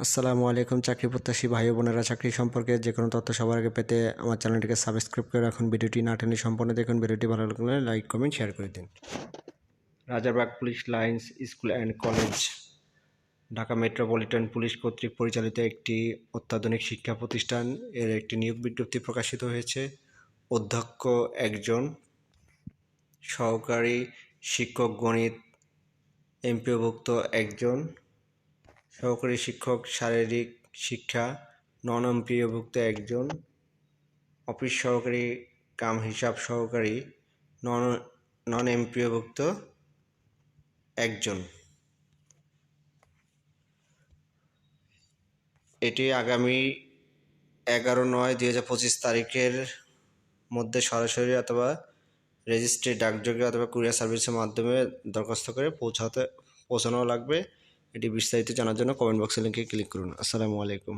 আসসালামু আলাইকুম, চাকরি প্রত্যাশী ভাই বোনেরা। চাকরি সম্পর্কে যে কোনো তথ্য সবার আগে পেতে আমার চ্যানেলটিকে সাবস্ক্রাইব করে রাখুন। ভিডিওটি না টেনে সম্পূর্ণ দেখুন। ভিডিওটি ভালো লাগলে লাইক কমেন্ট শেয়ার করে দিন। Rajarbagh police lines school and college, Dhaka metropolitan police কর্তৃক পরিচালিত একটি অত্যাধুনিক শিক্ষা প্রতিষ্ঠান। এর একটি নিয়োগ বিজ্ঞপ্তি প্রকাশিত হয়েছে। অধ্যক্ষ একজন সহকারী শিক্ষক গণিত এমপিওভুক্ত একজন সহকারী শিক্ষক, শারীরিক শিক্ষা নন এমপিওভুক্ত একজন, অফিস সহকারী, কাম হিসাব সহকারী, নন নন এমপিওভুক্ত একজন। এটি আগামী এগারো নয় দুই হাজার পঁচিশ তারিখের মধ্যে সরাসরি অথবা রেজিস্ট্রি ডাকযোগে অথবা কুরিয়ার সার্ভিসের মাধ্যমে দরখাস্ত করে পৌঁছাতে পৌঁছানো লাগবে। এটি বিস্তারিত জানার জন্য কমেন্ট বক্সে লিঙ্কে ক্লিক করুন। আসসালামু আলাইকুম।